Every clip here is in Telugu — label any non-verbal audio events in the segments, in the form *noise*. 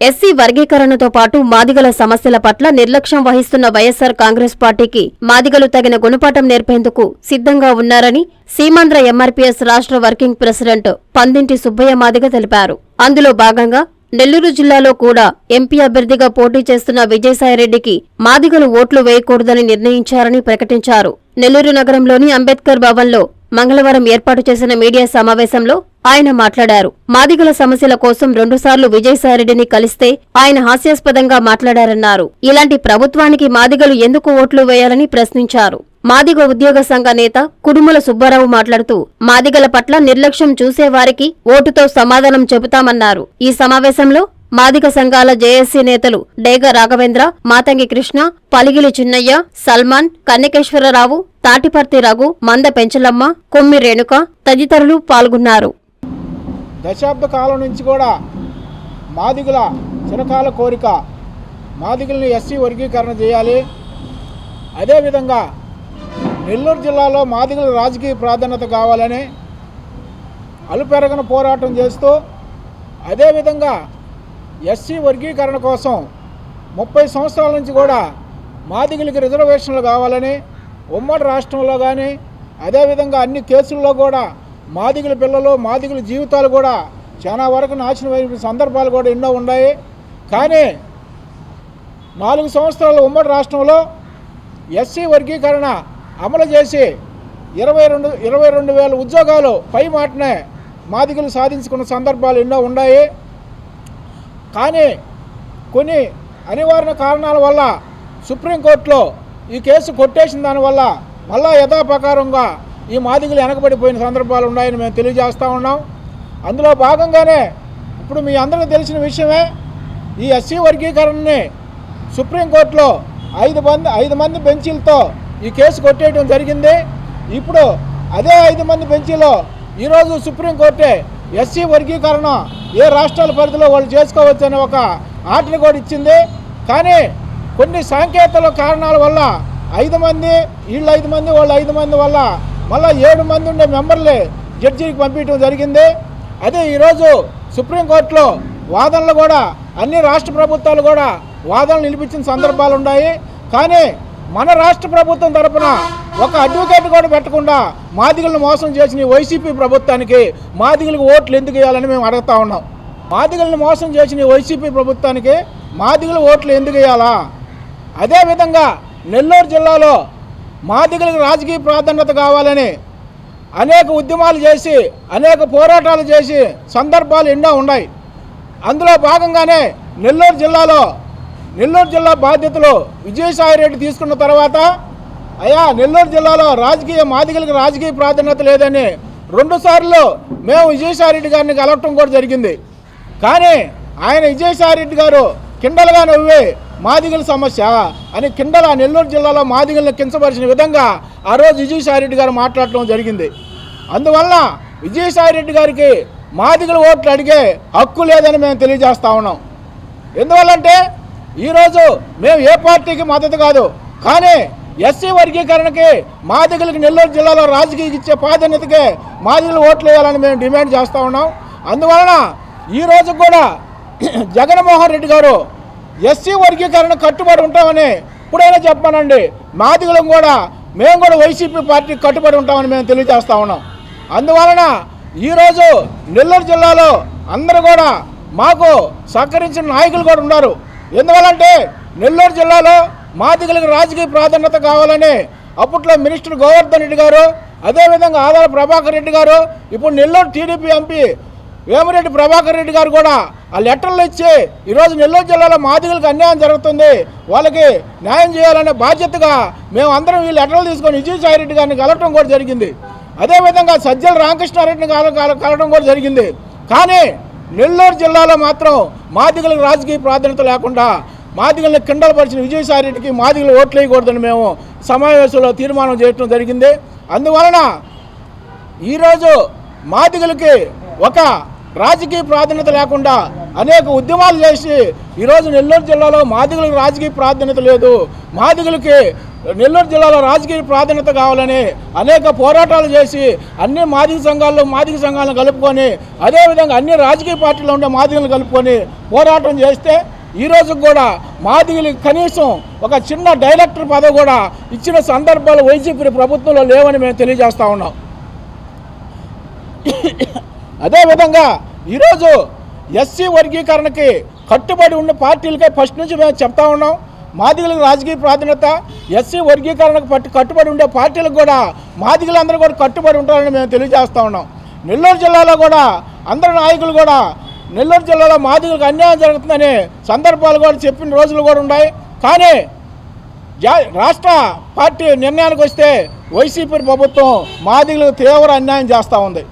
ఎస్సీ వర్గీకరణతో పాటు మాదిగల సమస్యల పట్ల నిర్లక్ష్యం వహిస్తున్న వైఎస్సార్ కాంగ్రెస్ పార్టీకి మాదిగలు తగిన గుణపాఠం నేర్పేందుకు సిద్ధంగా ఉన్నారని సీమాంధ్ర ఎంఆర్పీఎస్ రాష్ట్ర వర్కింగ్ ప్రెసిడెంట్ పందింటి సుబ్బయ్య మాదిగ తెలిపారు. అందులో భాగంగా నెల్లూరు జిల్లాలో కూడా ఎంపీ అభ్యర్థిగా పోటీ చేస్తున్న విజయసాయిరెడ్డికి మాదిగలు ఓట్లు వేయకూడదని నిర్ణయించారని ప్రకటించారు. నెల్లూరు నగరంలోని అంబేద్కర్ భవన్లో మంగళవారం ఏర్పాటు చేసిన మీడియా సమావేశంలో ఆయన మాట్లాడారు. మాదిగల సమస్యల కోసం రెండుసార్లు విజయసాయిరెడ్డిని కలిస్తే ఆయన హాస్యాస్పదంగా మాట్లాడారన్నారు. ఇలాంటి ప్రభుత్వానికి మాదిగలు ఎందుకు ఓట్లు వేయాలని ప్రశ్నించారు. మాదిగ ఉద్యోగ సంఘ నేత కుడుముల సుబ్బారావు మాట్లాడుతూ మాదిగల పట్ల నిర్లక్ష్యం చూసేవారికి ఓటుతో సమాధానం చెబుతామన్నారు. ఈ సమావేశంలో మాదిగ సంఘాల జేఏసీ నేతలు డేగ రాఘవేంద్ర మాతంగి కృష్ణ పలిగిలి చిన్నయ్య సల్మాన్ కన్నకేశ్వరరావు తాటిపర్తి రఘు మంద పెంచలమ్మ కొమ్మి రేణుక తదితరులు పాల్గొన్నారు. దశాబ్ద కాలం నుంచి కూడా మాదిగుల చిరకాల కోరిక మాదిగులను ఎస్సీ వర్గీకరణ చేయాలి. అదేవిధంగా నెల్లూరు జిల్లాలో మాదిగుల రాజకీయ ప్రాధాన్యత కావాలని అలుపెరగన పోరాటం చేస్తూ అదేవిధంగా ఎస్సీ వర్గీకరణ కోసం ముప్పై సంవత్సరాల నుంచి కూడా మాదిగులకి రిజర్వేషన్లు కావాలని ఉమ్మడి రాష్ట్రంలో కానీ అదేవిధంగా అన్ని కేసుల్లో కూడా మాదిగుల పిల్లలు మాదిగుల జీవితాలు కూడా చాలా వరకు నాశనం సందర్భాలు కూడా ఎన్నో ఉన్నాయి. కానీ నాలుగు సంవత్సరాల ఉమ్మడి రాష్ట్రంలో ఎస్సీ వర్గీకరణ అమలు చేసి ఇరవై రెండు ఇరవై రెండు వేల ఉద్యోగాలు పై మాటనే మాదిగలు సాధించుకున్న సందర్భాలు ఎన్నో ఉన్నాయి. కానీ కొన్ని అనివార్య కారణాల వల్ల సుప్రీంకోర్టులో ఈ కేసు కొట్టేసిన దానివల్ల మళ్ళా యథాప్రకారంగా ఈ మాదిగులు వెనకబడిపోయిన సందర్భాలు ఉన్నాయని మేము తెలియజేస్తూ ఉన్నాం. అందులో భాగంగానే ఇప్పుడు మీ అందరికీ తెలిసిన విషయమే ఈ ఎస్సీ వర్గీకరణని సుప్రీంకోర్టులో ఐదు మంది ఐదు మంది బెంచీలతో ఈ కేసు కొట్టేయడం జరిగింది. ఇప్పుడు అదే ఐదు మంది బెంచీలో ఈరోజు సుప్రీంకోర్టే ఎస్సీ వర్గీకరణ ఏ రాష్ట్రాల పరిధిలో వాళ్ళు చేసుకోవచ్చు అనే ఒక ఆర్డర్ కూడా ఇచ్చింది. కానీ కొన్ని సాంకేతిక కారణాల వల్ల ఐదు మంది వీళ్ళు ఐదు మంది వాళ్ళు ఐదు మంది వల్ల మళ్ళీ ఏడు మంది ఉండే మెంబర్లే జడ్జికి పంపించడం జరిగింది. అదే ఈరోజు సుప్రీంకోర్టులో వాదనలు కూడా అన్ని రాష్ట్ర ప్రభుత్వాలు కూడా వాదనలు నిలిపించిన సందర్భాలు ఉన్నాయి. కానీ మన రాష్ట్ర ప్రభుత్వం తరపున ఒక అడ్వకేట్ కూడా పెట్టకుండా మాదిగలను మోసం చేసిన వైసీపీ ప్రభుత్వానికి మాదిగలకు ఓట్లు ఎందుకు వేయాలని మేము అడుగుతా ఉన్నాం. మాదిగలను మోసం చేసిన వైసీపీ ప్రభుత్వానికి మాదిగల ఓట్లు ఎందుకు వేయాలా? అదేవిధంగా నెల్లూరు జిల్లాలో మాదిగలకు రాజకీయ ప్రాధాన్యత కావాలని అనేక ఉద్యమాలు చేసి అనేక పోరాటాలు చేసి సందర్భాలు ఎన్నో ఉన్నాయి. అందులో భాగంగానే నెల్లూరు జిల్లాలో నెల్లూరు జిల్లా బాధ్యతలు విజయసాయిరెడ్డి తీసుకున్న తర్వాత అయ్యా నెల్లూరు జిల్లాలో రాజకీయ మాదిగలకు రాజకీయ ప్రాధాన్యత లేదని రెండుసార్లు మేము విజయసాయిరెడ్డి గారిని కలవటం కూడా జరిగింది. కానీ ఆయన విజయసాయిరెడ్డి గారు కిండలుగా నవ్వి మాదిగల సమస్య అని కిండల నెల్లూరు జిల్లాలో మాదిగలను కించపరిచిన విధంగా ఆ రోజు విజయసాయిరెడ్డి గారు మాట్లాడటం జరిగింది. అందువల్ల విజయసాయిరెడ్డి గారికి మాదిగల ఓట్లు అడిగే హక్కు లేదని మేము తెలియజేస్తా ఉన్నాం. ఎందువల్లంటే ఈరోజు మేము ఏ పార్టీకి మద్దతు కాదు కానీ ఎస్సీ వర్గీకరణకి మాదిగలకి నెల్లూరు జిల్లాలో రాజకీయ ఇచ్చే ప్రాధాన్యతకే మాదిగలు ఓట్లు వేయాలని మేము డిమాండ్ చేస్తూ ఉన్నాం. అందువలన ఈ రోజు కూడా *clears throat* జగన్మోహన్ రెడ్డి గారు ఎస్సీ వర్గీకరణ కట్టుబడి ఉంటామని ఇప్పుడైనా చెప్పానండి. మాదిగులం కూడా మేము కూడా వైసీపీ పార్టీకి కట్టుబడి ఉంటామని మేము తెలియజేస్తా ఉన్నాం. అందువలన ఈరోజు నెల్లూరు జిల్లాలో అందరూ కూడా మాకు సహకరించిన నాయకులు కూడా ఉన్నారు. ఎందువలంటే నెల్లూరు జిల్లాలో మాదిగలకు రాజకీయ ప్రాధాన్యత కావాలని అప్పట్లో మినిస్టర్ గోవర్ధన్ రెడ్డి గారు అదేవిధంగా ఆదాల ప్రభాకర్ రెడ్డి గారు ఇప్పుడు నెల్లూరు టీడీపీ ఎంపీ వేమిరెడ్డి ప్రభాకర్ రెడ్డి గారు కూడా ఆ లెటర్లు ఇచ్చి ఈరోజు నెల్లూరు జిల్లాలో మాదిగలకు అన్యాయం జరుగుతుంది. వాళ్ళకి న్యాయం చేయాలనే బాధ్యతగా మేము అందరం ఈ లెటర్లు తీసుకొని విజయసాయి రెడ్డి గారిని కలవటం కూడా జరిగింది. అదేవిధంగా సజ్జల రామకృష్ణారెడ్డిని కల- కల- కలవడం కూడా జరిగింది. కానీ నెల్లూరు జిల్లాలో మాత్రం మాదిగలకు రాజకీయ ప్రాధాన్యత లేకుండా మాదిగల్ని కిండలపరిచిన విజయసాయిరెడ్డికి మాదిగలు ఓట్లు వేయకూడదని మేము సమావేశంలో తీర్మానం చేయడం జరిగింది. అందువలన ఈరోజు మాదిగలకి ఒక రాజకీయ ప్రాధాన్యత లేకుండా అనేక ఉద్యమాలు చేసి ఈరోజు నెల్లూరు జిల్లాలో మాదిగులకు రాజకీయ ప్రాధాన్యత లేదు. మాదిగులకి నెల్లూరు జిల్లాలో రాజకీయ ప్రాధాన్యత కావాలని అనేక పోరాటాలు చేసి అన్ని మాదిక సంఘాల్లో మాదిక సంఘాలను కలుపుకొని అదేవిధంగా అన్ని రాజకీయ పార్టీలో ఉండే మాదిగలను కలుపుకొని పోరాటం చేస్తే ఈరోజు కూడా మాదిగలకి కనీసం ఒక చిన్న డైరెక్టర్ పదవి కూడా ఇచ్చిన సందర్భాలు వైసీపీ ప్రభుత్వంలో లేవని మేము తెలియజేస్తూ ఉన్నాం. అదేవిధంగా ఈరోజు ఎస్సీ వర్గీకరణకి కట్టుబడి ఉన్న పార్టీలకే ఫస్ట్ నుంచి మేము చెప్తా ఉన్నాం. మాదిగలకు రాజకీయ ప్రాధాన్యత ఎస్సీ వర్గీకరణకు పట్టు కట్టుబడి ఉండే పార్టీలకు కూడా మాదిగలందరూ కూడా కట్టుబడి ఉంటారని మేము తెలియజేస్తూ ఉన్నాం. నెల్లూరు జిల్లాలో కూడా అందరు నాయకులు కూడా నెల్లూరు జిల్లాలో మాదిగలకు అన్యాయం జరుగుతుందని సందర్భాలు కూడా చెప్పిన రోజులు కూడా ఉన్నాయి. కానీ జా- రాష్ట్ర పార్టీ నిర్ణయానికి వస్తే వైసీపీ ప్రభుత్వం మాదిగలకు తీవ్ర అన్యాయం చేస్తూ ఉంది.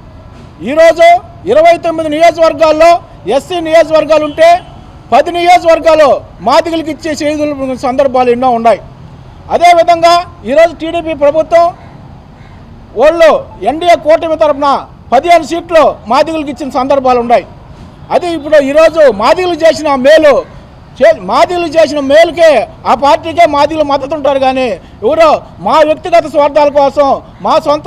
ఈరోజు ఇరవై తొమ్మిది నియోజకవర్గాల్లో ఎస్సీ నియోజకవర్గాలు ఉంటే పది నియోజకవర్గాలు మాదిగలకు ఇచ్చే చేతుల సందర్భాలు ఎన్నో ఉన్నాయి. అదేవిధంగా ఈరోజు టీడీపీ ప్రభుత్వం వాళ్ళు ఎన్డీఏ కూటమి తరపున పదిహేను సీట్లు మాదిగలకు ఇచ్చిన సందర్భాలు ఉన్నాయి. అది ఇప్పుడు ఈరోజు మాదిగలు చేసిన మేలు చే చేసిన మేలుకే ఆ పార్టీకే మాదిలు మద్దతు ఉంటారు కానీ ఎవరో మా వ్యక్తిగత స్వార్థాల కోసం మా సొంత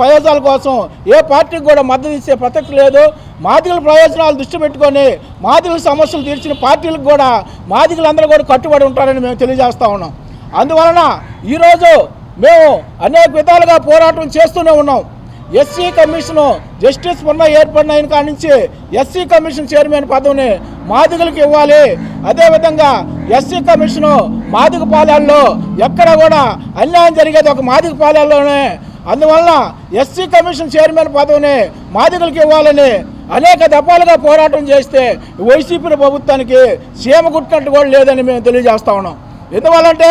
ప్రయోజనాల కోసం ఏ పార్టీకి కూడా మద్దతు ఇచ్చే ప్రసక్తి లేదు. మాదిగల ప్రయోజనాలు దృష్టి పెట్టుకొని మాదిగల సమస్యలు తీర్చిన పార్టీలకు కూడా మాదిగలందరూ కూడా కట్టుబడి ఉంటారని మేము తెలియజేస్తూ ఉన్నాం. అందువలన ఈరోజు మేము అనేక విధాలుగా పోరాటం చేస్తూనే ఉన్నాం. ఎస్సీ కమిషను జస్టిస్ మొన్న ఏర్పడిన కాడి నుంచి ఎస్సీ కమిషన్ చైర్మన్ పదవిని మాదిగలకు ఇవ్వాలి. అదేవిధంగా ఎస్సీ కమిషను మాదికపాలెంలో ఎక్కడ కూడా అన్యాయం జరిగేది ఒక మాదికపాలెంలోనే అందువలన ఎస్సీ కమిషన్ చైర్మన్ పదవిని మాదిగలకు ఇవ్వాలని అనేక దఫాలుగా పోరాటం చేస్తే వైసీపీ ప్రభుత్వానికి సీమ గుట్టినట్టు కూడా లేదని మేము తెలియజేస్తా ఉన్నాం. ఎందువల్లంటే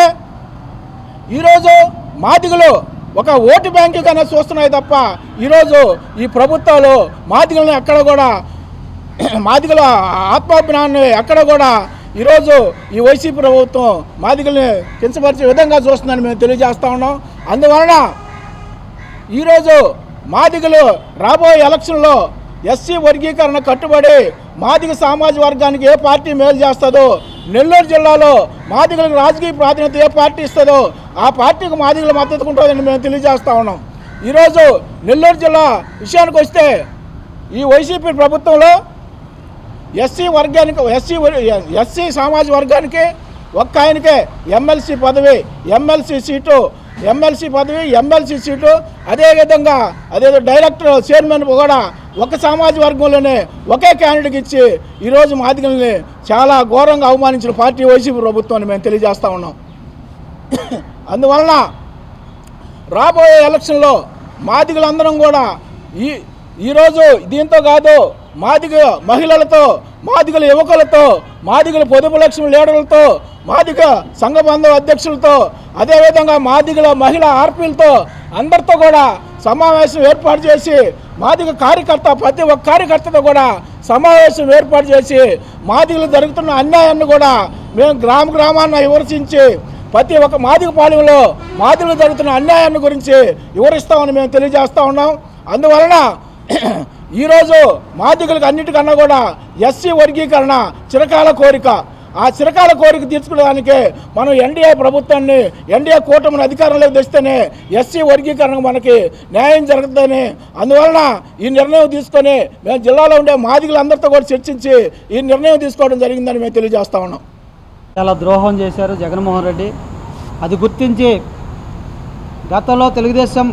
ఈరోజు మాదిగలు ఒక ఓటు బ్యాంకుగానే చూస్తున్నాయి తప్ప ఈరోజు ఈ ప్రభుత్వాలు మాదిగలను ఎక్కడ కూడా మాదిగల ఆత్మాభిమానాన్ని ఎక్కడ కూడా ఈరోజు ఈ వైసీపీ ప్రభుత్వం మాదిగల్ని కించపరిచే విధంగా చూస్తుందని మేము తెలియజేస్తా ఉన్నాం. అందువలన ఈరోజు మాదిగలు రాబోయే ఎలక్షన్లో ఎస్సీ వర్గీకరణ కట్టుబడి మాదిగ సామాజిక వర్గానికి ఏ పార్టీ మేలు చేస్తుందో నెల్లూరు జిల్లాలో మాదిగలకు రాజకీయ ప్రాధాన్యత ఏ పార్టీ ఇస్తుందో ఆ పార్టీకి మాదిగలు మద్దతు ఉంటుందని మేము తెలియజేస్తా ఉన్నాం. ఈరోజు నెల్లూరు జిల్లా విషయానికి వస్తే ఈ వైసీపీ ప్రభుత్వంలో ఎస్సీ వర్గానికి ఎస్సీ ఎస్సీ సామాజిక వర్గానికి ఒక్క ఆయనకే ఎమ్మెల్సీ పదవి ఎమ్మెల్సీ సీటు ఎమ్మెల్సీ పదవి ఎమ్మెల్సీ సీటు అదేవిధంగా అదేదో డైరెక్టర్ చైర్మన్ కూడా ఒక సామాజిక వర్గంలోనే ఒకే క్యాండిడేట్కి ఇచ్చి ఈరోజు మాదిగల్ని చాలా ఘోరంగా అవమానించిన పార్టీ వైసీపీ ప్రభుత్వాన్ని మేము తెలియజేస్తూ ఉన్నాం. అందువలన రాబోయే ఎలక్షన్లో మాదిగలందరం కూడా ఈ ఈరోజు దీంతో కాదు మాదిగ మహిళలతో మాదిగల యువకులతో మాదిగల పొదుపు లక్ష్మి లీడర్లతో మాదిగ సంఘ బంధువు అధ్యక్షులతో అదేవిధంగా మాదిగల మహిళా ఆర్పీలతో అందరితో కూడా సమావేశం ఏర్పాటు చేసి మాదిగ కార్యకర్త ప్రతి ఒక్క కార్యకర్తతో కూడా సమావేశం ఏర్పాటు చేసి మాదిగలు జరుగుతున్న అన్యాయాన్ని కూడా మేము గ్రామ గ్రామాన్ని విమర్శించి ప్రతి ఒక్క మాదిగ పాలెంలో మాదిగలు జరుగుతున్న అన్యాయాన్ని గురించి వివరిస్తామని మేము తెలియజేస్తూ ఉన్నాం. అందువలన *clears throat* ఈరోజు మాదికులకు అన్నిటికన్నా కూడా ఎస్సీ వర్గీకరణ చిరకాల కోరిక. ఆ చిరకాల కోరిక తీర్చుకోవడానికి మనం ఎన్డీఏ ప్రభుత్వాన్ని ఎన్డీఏ కూటమిని అధికారంలోకి తెస్తేనే ఎస్సీ వర్గీకరణ మనకి న్యాయం జరుగుతుందని. అందువలన ఈ నిర్ణయం తీసుకొని మేము జిల్లాలో ఉండే మాదిగులందరితో కూడా చర్చించి ఈ నిర్ణయం తీసుకోవడం జరిగిందని మేము తెలియజేస్తా ఉన్నాం. చాలా ద్రోహం చేశారు జగన్మోహన్ రెడ్డి. అది గుర్తించి గతంలో తెలుగుదేశం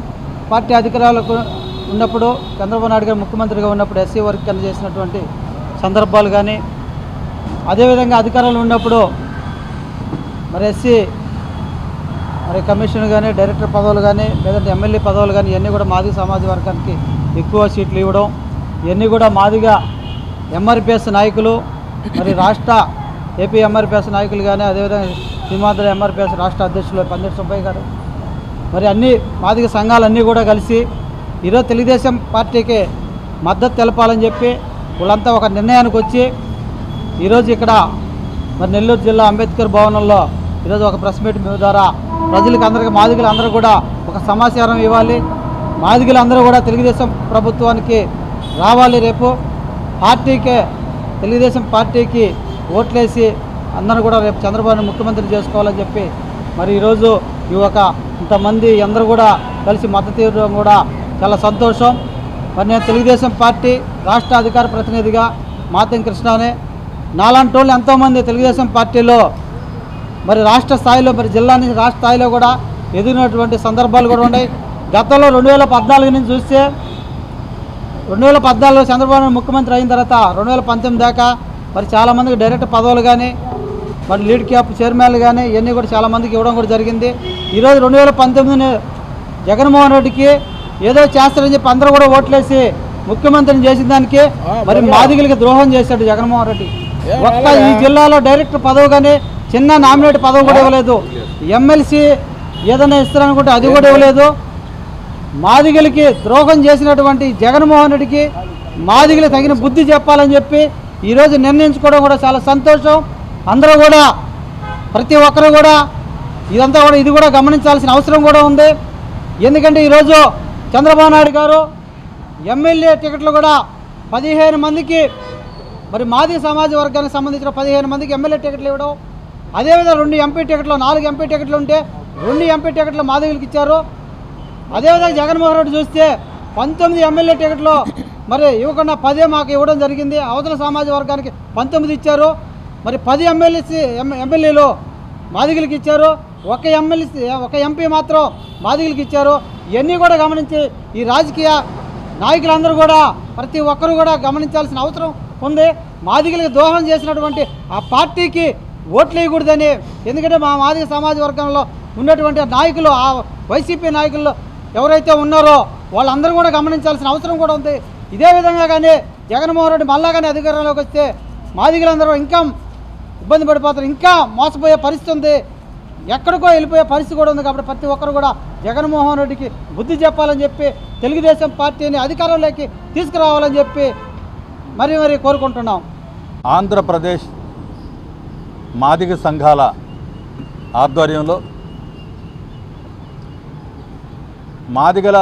పార్టీ అధికారాలకు ఉన్నప్పుడు చంద్రబాబు నాయుడు గారు ముఖ్యమంత్రిగా ఉన్నప్పుడు ఎస్సీ వర్గీకరణ చేసినటువంటి సందర్భాలు కానీ అదేవిధంగా అధికారంలో ఉన్నప్పుడు మరి ఎస్సీ మరి కమిషన్ కానీ డైరెక్టర్ పదవులు కానీ లేదంటే ఎమ్మెల్యే పదవులు కానీ ఇవన్నీ కూడా మాదిగ సమాజ వర్గానికి ఎక్కువ సీట్లు ఇవ్వడం ఇవన్నీ కూడా మాదిగా ఎంఆర్పిఎస్ నాయకులు మరి రాష్ట్ర ఏపీ ఎంఆర్పిఎస్ నాయకులు కానీ అదేవిధంగా సీమాంధ్ర ఎంఆర్పిఎస్ రాష్ట్ర అధ్యక్షులు పందిరి సుబ్బయ్య గారు మరి అన్ని మాదిగ సంఘాలన్నీ కూడా కలిసి ఈరోజు తెలుగుదేశం పార్టీకి మద్దతు తెలపాలని చెప్పి వాళ్ళంతా ఒక నిర్ణయానికి వచ్చి ఈరోజు ఇక్కడ మరి నెల్లూరు జిల్లా అంబేద్కర్ భవనంలో ఈరోజు ఒక ప్రెస్ మీట్ ద్వారా ప్రజలకు అందరికీ మాదిగలు అందరూ కూడా ఒక సమాచారం ఇవ్వాలి. మాదిగలు అందరూ కూడా తెలుగుదేశం ప్రభుత్వానికి రావాలి రేపు. పార్టీకే తెలుగుదేశం పార్టీకి ఓట్లేసి అందరూ కూడా రేపు చంద్రబాబుని ముఖ్యమంత్రి చేసుకోవాలని చెప్పి మరి ఈరోజు ఈ ఒక ఇంతమంది అందరూ కూడా కలిసి మద్దతు ఇవ్వడం కూడా చాలా సంతోషం. మరి నేను తెలుగుదేశం పార్టీ రాష్ట్ర అధికార ప్రతినిధిగా మాతం కృష్ణనే. నాలాంటి వాళ్ళు ఎంతోమంది తెలుగుదేశం పార్టీలో మరి రాష్ట్ర స్థాయిలో మరి జిల్లా నుంచి రాష్ట్ర స్థాయిలో కూడా ఎదిగినటువంటి సందర్భాలు కూడా ఉన్నాయి. గతంలో రెండు వేల పద్నాలుగు నుంచి చూస్తే రెండు వేల పద్నాలుగులో చంద్రబాబు ముఖ్యమంత్రి అయిన తర్వాత రెండు వేల పంతొమ్మిది దాకా మరి చాలామందికి డైరెక్ట్ పదవులు కానీ మరి లీడ్ క్యాప్ చైర్మన్లు కానీ ఇవన్నీ కూడా చాలామందికి ఇవ్వడం కూడా జరిగింది. ఈరోజు రెండు వేల పంతొమ్మిది జగన్మోహన్ రెడ్డికి ఏదో చేస్తారని చెప్పి అందరూ కూడా ఓట్లేసి ముఖ్యమంత్రిని చేసిన దానికి మరి మాదిగలకి ద్రోహం చేశాడు జగన్మోహన్ రెడ్డి. ఒక్క ఈ జిల్లాలో డైరెక్టర్ పదవి కానీ చిన్న నామినేట్ పదవి కూడా ఇవ్వలేదు. ఎమ్మెల్సీ ఏదైనా ఇస్తారనుకుంటే అది కూడా ఇవ్వలేదు. మాదిగలకి ద్రోహం చేసినటువంటి జగన్మోహన్ రెడ్డికి మాదిగలు తగిన బుద్ధి చెప్పాలని చెప్పి ఈరోజు నిర్ణయించుకోవడం కూడా చాలా సంతోషం. అందరూ కూడా ప్రతి ఒక్కరు కూడా ఇదంతా కూడా ఇది కూడా గమనించాల్సిన అవసరం కూడా ఉంది. ఎందుకంటే ఈరోజు చంద్రబాబు నాయుడు గారు ఎమ్మెల్యే టికెట్లు కూడా పదిహేను మందికి మరి మాది సమాజ వర్గానికి సంబంధించిన పదిహేను మందికి ఎమ్మెల్యే టికెట్లు ఇవ్వడం. అదేవిధంగా రెండు ఎంపీ టికెట్లు నాలుగు ఎంపీ టికెట్లు ఉంటే రెండు ఎంపీ టికెట్లు మాదిగలకి ఇచ్చారు. అదేవిధంగా జగన్మోహన్ రెడ్డి చూస్తే పంతొమ్మిది ఎమ్మెల్యే టికెట్లు మరి ఇవ్వకుండా పదే మాకు ఇవ్వడం జరిగింది. అవతల సమాజ వర్గానికి పంతొమ్మిది ఇచ్చారు. మరి పది ఎమ్మెల్యేసి ఎమ్మెల్యేలు మాదిగలకి ఇచ్చారు. ఒక ఎమ్మెల్యే ఒక ఎంపీ మాత్రం బాధితులకు ఇచ్చారు. ఇవన్నీ కూడా గమనించి ఈ రాజకీయ నాయకులందరూ కూడా ప్రతి ఒక్కరూ కూడా గమనించాల్సిన అవసరం ఉంది. మాదిగలకు దోహం చేసినటువంటి ఆ పార్టీకి ఓట్లు వేయకూడదని ఎందుకంటే మా మాదిగ సమాజ వర్గంలో ఉన్నటువంటి నాయకులు ఆ వైసీపీ నాయకులు ఎవరైతే ఉన్నారో వాళ్ళందరూ కూడా గమనించాల్సిన అవసరం కూడా ఉంది. ఇదే విధంగా కానీ జగన్మోహన్ రెడ్డి మళ్ళా కానీ అధికారంలోకి వస్తే మాదిగలందరూ ఇంకా ఇబ్బంది పడిపోతారు ఇంకా మోసపోయే పరిస్థితి ఉంది. ఎక్కడికో వెళ్ళిపోయే పరిస్థితి కూడా ఉంది కాబట్టి ప్రతి ఒక్కరు కూడా జగన్మోహన్ రెడ్డికి బుద్ధి చెప్పాలని చెప్పి తెలుగుదేశం పార్టీని అధికారంలోకి తీసుకురావాలని చెప్పి మరి మరి కోరుకుంటున్నాం. ఆంధ్రప్రదేశ్ మాదిగ సంఘాల ఆధ్వర్యంలో మాదిగల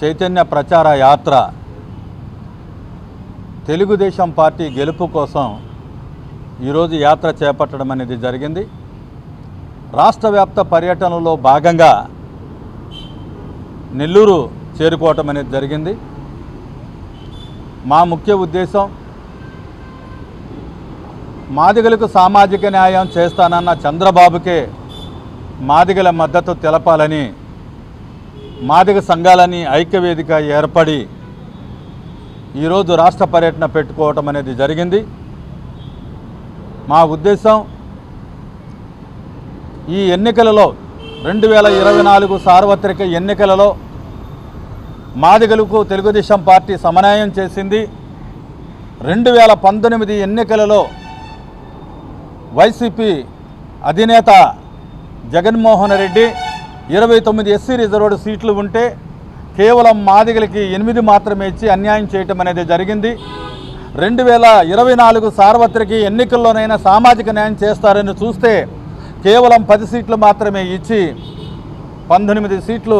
చైతన్య ప్రచార యాత్ర తెలుగుదేశం పార్టీ గెలుపు కోసం ఈరోజు యాత్ర చేపట్టడం అనేది జరిగింది. రాష్ట్ర వ్యాప్త పర్యటనలో భాగంగా నెల్లూరు చేరుకోవటం అనేది జరిగింది. మా ముఖ్య ఉద్దేశం మాదిగలకు సామాజిక న్యాయం చేస్తానన్న చంద్రబాబుకే మాదిగల మద్దతు తెలపాలని మాదిగ సంఘాలని ఐక్యవేదిక ఏర్పడి ఈరోజు రాష్ట్ర పర్యటన పెట్టుకోవటం అనేది జరిగింది. మా ఉద్దేశం ఈ ఎన్నికలలో రెండు వేల ఇరవై నాలుగు సార్వత్రిక ఎన్నికలలో మాదిగలకు తెలుగుదేశం పార్టీ సమన్వయం చేసింది. రెండు వేల పంతొమ్మిది ఎన్నికలలో వైసీపీ అధినేత జగన్మోహన్ రెడ్డి ఇరవై తొమ్మిది ఎస్సీ రిజర్వ్డ్ సీట్లు ఉంటే కేవలం మాదిగలకి ఎనిమిది మాత్రమే ఇచ్చి అన్యాయం చేయటం అనేది జరిగింది. రెండు వేల ఇరవై నాలుగు సార్వత్రిక ఎన్నికల్లోనైనా సామాజిక న్యాయం చేస్తారని చూస్తే కేవలం పది సీట్లు మాత్రమే ఇచ్చి పంతొమ్మిది సీట్లు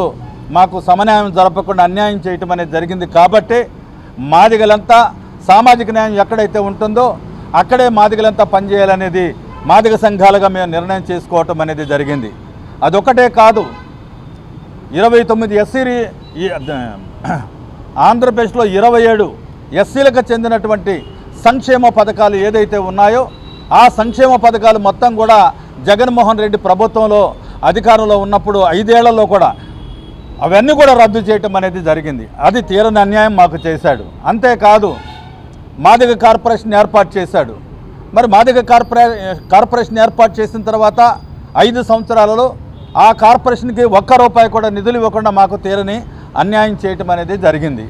మాకు సమన్యాయం జరపకుండా అన్యాయం చేయటం అనేది జరిగింది. కాబట్టి మాదిగలంతా సామాజిక న్యాయం ఎక్కడైతే ఉంటుందో అక్కడే మాదిగలంతా పనిచేయాలనేది మాదిగ సంఘాలుగా మేము నిర్ణయం చేసుకోవటం అనేది జరిగింది. అదొకటే కాదు ఇరవై తొమ్మిది ఎస్సీ ఆంధ్రప్రదేశ్లో ఇరవై ఏడు ఎస్సీలకు చెందినటువంటి సంక్షేమ పథకాలు ఏదైతే ఉన్నాయో ఆ సంక్షేమ పథకాలు మొత్తం కూడా జగన్మోహన్ రెడ్డి ప్రభుత్వంలో అధికారంలో ఉన్నప్పుడు ఐదేళ్ళలో కూడా అవన్నీ కూడా రద్దు చేయటం అనేది జరిగింది. అది తీరని అన్యాయం మాకు చేశాడు. అంతేకాదు మాదిగ కార్పొరేషన్ ఏర్పాటు చేశాడు. మరి మాదిగ కార్పొరే కార్పొరేషన్ ఏర్పాటు చేసిన తర్వాత ఐదు సంవత్సరాలలో ఆ కార్పొరేషన్కి ఒక్క రూపాయి కూడా నిధులు ఇవ్వకుండా మాకు తీరని అన్యాయం చేయటం అనేది జరిగింది.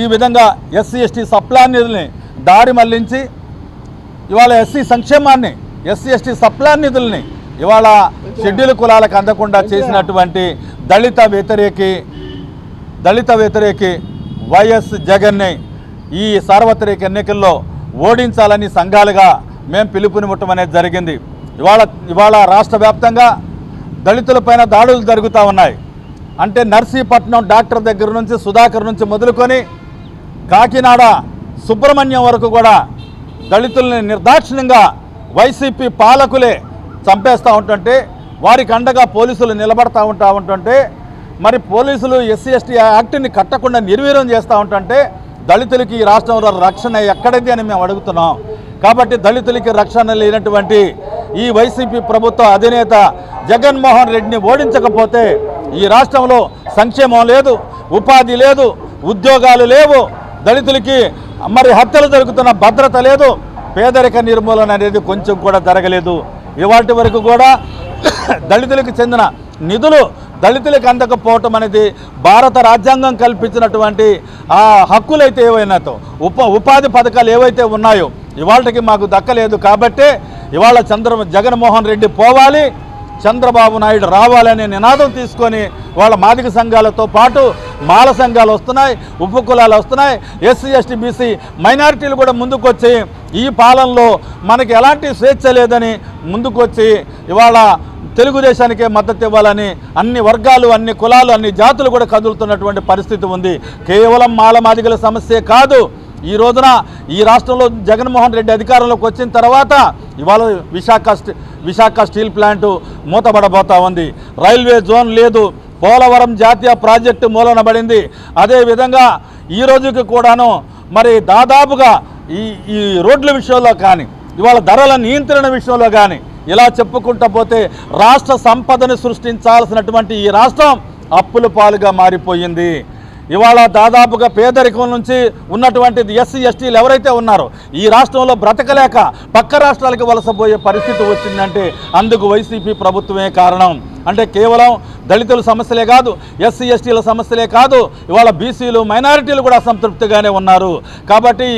ఈ విధంగా ఎస్సీ ఎస్టీ సప్లా నిధుల్ని దారి మళ్ళించి ఇవాళ ఎస్సీ సంక్షేమాన్ని ఎస్సీ ఎస్టీ సప్లా నిధుల్ని ఇవాళ షెడ్యూల్ కులాలకు అందకుండా చేసినటువంటి దళిత వ్యతిరేకి దళిత వ్యతిరేకి వైఎస్ జగన్ని ఈ సార్వత్రిక ఎన్నికల్లో ఓడించాలని సంఘాలుగా మేము పిలుపునివ్వటం అనేది జరిగింది. ఇవాళ ఇవాళ రాష్ట్ర వ్యాప్తంగా దళితులపైన దాడులు జరుగుతూ ఉన్నాయి. అంటే నర్సీపట్నం డాక్టర్ దగ్గర నుంచి సుధాకర్ నుంచి మొదలుకొని కాకినాడ సుబ్రహ్మణ్యం వరకు కూడా దళితుల్ని నిర్దాక్షిణ్యంగా వైసీపీ పాలకులే చంపేస్తూ ఉంటుంటే వారికి అండగా పోలీసులు నిలబడతా ఉంటా ఉంటుంటే మరి పోలీసులు ఎస్సీ ఎస్టీ యాక్ట్ని కట్టకుండా నిర్వీర్యం చేస్తూ ఉంటుంటే దళితులకి ఈ రాష్ట్రంలో రక్షణ ఎక్కడిది అని మేము అడుగుతున్నాం. కాబట్టి దళితులకి రక్షణ లేనటువంటి ఈ వైసీపీ ప్రభుత్వ అధినేత జగన్మోహన్ రెడ్డిని ఓడించకపోతే ఈ రాష్ట్రంలో సంక్షేమం లేదు ఉపాధి లేదు ఉద్యోగాలు లేవు దళితులకి మరి హత్యలు జరుగుతున్న భద్రత లేదు పేదరిక నిర్మూలన అనేది కొంచెం కూడా జరగలేదు. ఇవాటి వరకు కూడా *coughs* దళితులకు చెందిన నిధులు దళితులకు అందకపోవటం అనేది భారత రాజ్యాంగం కల్పించినటువంటి ఆ హక్కులైతే ఏవైనాతో ఉప ఉపాధి పథకాలు ఏవైతే ఉన్నాయో ఇవాళకి మాకు దక్కలేదు కాబట్టే ఇవాళ చంద్ర జగన్మోహన్ రెడ్డి పోవాలి. చంద్రబాబు నాయుడు రావాలనే నినాదం తీసుకొని వాళ్ళ మాదిక సంఘాలతో పాటు మాల సంఘాలు వస్తున్నాయి ఉప కులాలు వస్తున్నాయి ఎస్సీ ఎస్టీ బీసీ మైనారిటీలు కూడా ముందుకొచ్చి ఈ పాలనలో మనకి ఎలాంటి స్వేచ్ఛ లేదని ముందుకొచ్చి ఇవాళ తెలుగుదేశానికే మద్దతు ఇవ్వాలని అన్ని వర్గాలు అన్ని కులాలు అన్ని జాతులు కూడా కదులుతున్నటువంటి పరిస్థితి ఉంది. కేవలం మాల మాదిగల సమస్యే కాదు. ఈ రోజున ఈ రాష్ట్రంలో జగన్మోహన్ రెడ్డి అధికారంలోకి వచ్చిన తర్వాత ఇవాళ విశాఖ స్టీ- విశాఖ స్టీల్ ప్లాంటు మూతబడబోతా ఉంది. రైల్వే జోన్ లేదు. పోలవరం జాతీయ ప్రాజెక్టు మూలనబడింది. అదేవిధంగా ఈ రోజుకి కూడాను మరి దాదాపుగా ఈ ఈ రోడ్ల విషయంలో కానీ ఇవాళ ధరల నియంత్రణ విషయంలో కానీ ఇలా చెప్పుకుంటా పోతే రాష్ట్ర సంపదను సృష్టించాల్సినటువంటి ఈ రాష్ట్రం అప్పుల పాలుగా మారిపోయింది. ఇవాళ దాదాపుగా పేదరికం నుంచి ఉన్నటువంటి ఎస్సీ ఎస్టీలు ఎవరైతే ఉన్నారో ఈ రాష్ట్రంలో బ్రతకలేక పక్క రాష్ట్రాలకు వలసపోయే పరిస్థితి వచ్చిందంటే అందుకు వైసీపీ ప్రభుత్వమే కారణం. అంటే కేవలం దళితుల సమస్యలే కాదు ఎస్సీ ఎస్టీల సమస్యలే కాదు ఇవాళ బీసీలు మైనారిటీలు కూడా అసంతృప్తిగానే ఉన్నారు. కాబట్టి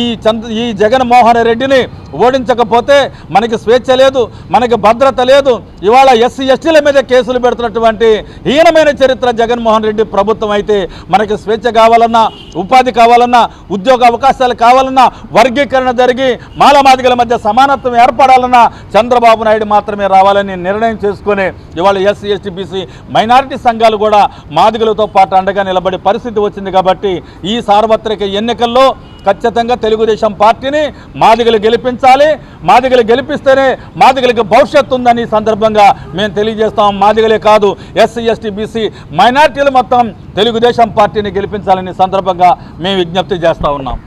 ఈ చంద్ర ఈ జగన్మోహన్ రెడ్డిని ఓడించకపోతే మనకి స్వేచ్ఛ లేదు మనకి భద్రత లేదు. ఇవాళ ఎస్సీ ఎస్టీల మీద కేసులు పెడుతున్నటువంటి హీనమైన చరిత్ర జగన్మోహన్ రెడ్డి ప్రభుత్వం అయితే మనకి స్వేచ్ఛ కావాలన్నా ఉపాధి కావాలన్నా ఉద్యోగ అవకాశాలు కావాలన్నా వర్గీకరణ జరిగి మాలమాదిగల మధ్య సమానత్వం ఏర్పడాలన్నా చంద్రబాబు నాయుడు మాత్రమే రావాలని నిర్ణయం చేసుకుని ఇవాళ ఎస్సీ ఎస్టీ బీసీ మైనారిటీ సంఘాలు కూడా మాదిగలతో పాటు అండగా నిలబడే పరిస్థితి వచ్చింది కాబట్టి ఈ సార్వత్రిక ఎన్నికల్లో ఖచ్చితంగా తెలుగుదేశం పార్టీని మాదిగలు గెలిపించాలి. మాదిగలు గెలిపిస్తేనే మాదిగలకి భవిష్యత్తు ఉందని సందర్భంగా మేము తెలియజేస్తాం. మాదిగలే కాదు ఎస్సీ ఎస్టీ బీసీ మైనార్టీలు మొత్తం తెలుగుదేశం పార్టీని గెలిపించాలని సందర్భంగా మేము విజ్ఞప్తి చేస్తూ ఉన్నాం.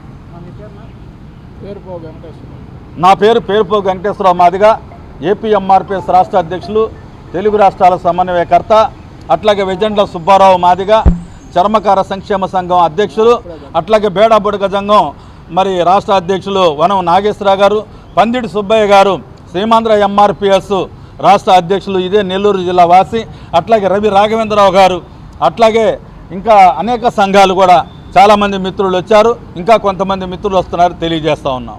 నా పేరు పేరుపో వెంకటేశ్వరరావు మాదిగా ఏపీఎంఆర్పిఎస్ రాష్ట్ర అధ్యక్షులు తెలుగు రాష్ట్రాల సమన్వయకర్త అట్లాగే వెజెండ్ల సుబ్బారావు మాదిగా చర్మకార సంక్షేమ సంఘం అధ్యక్షులు అట్లాగే బేడాబుడక సంఘం మరి రాష్ట్ర అధ్యక్షులు వనం నాగేశ్వరరావు గారు పందిడి సుబ్బయ్య గారు సీమాంధ్ర ఎంఆర్పిఎస్ రాష్ట్ర అధ్యక్షులు ఇదే నెల్లూరు జిల్లా వాసి అట్లాగే రవి రాఘవేంద్రరావు గారు అట్లాగే ఇంకా అనేక సంఘాలు కూడా చాలామంది మిత్రులు వచ్చారు. ఇంకా కొంతమంది మిత్రులు వస్తున్నారు తెలియజేస్తా ఉన్నాం.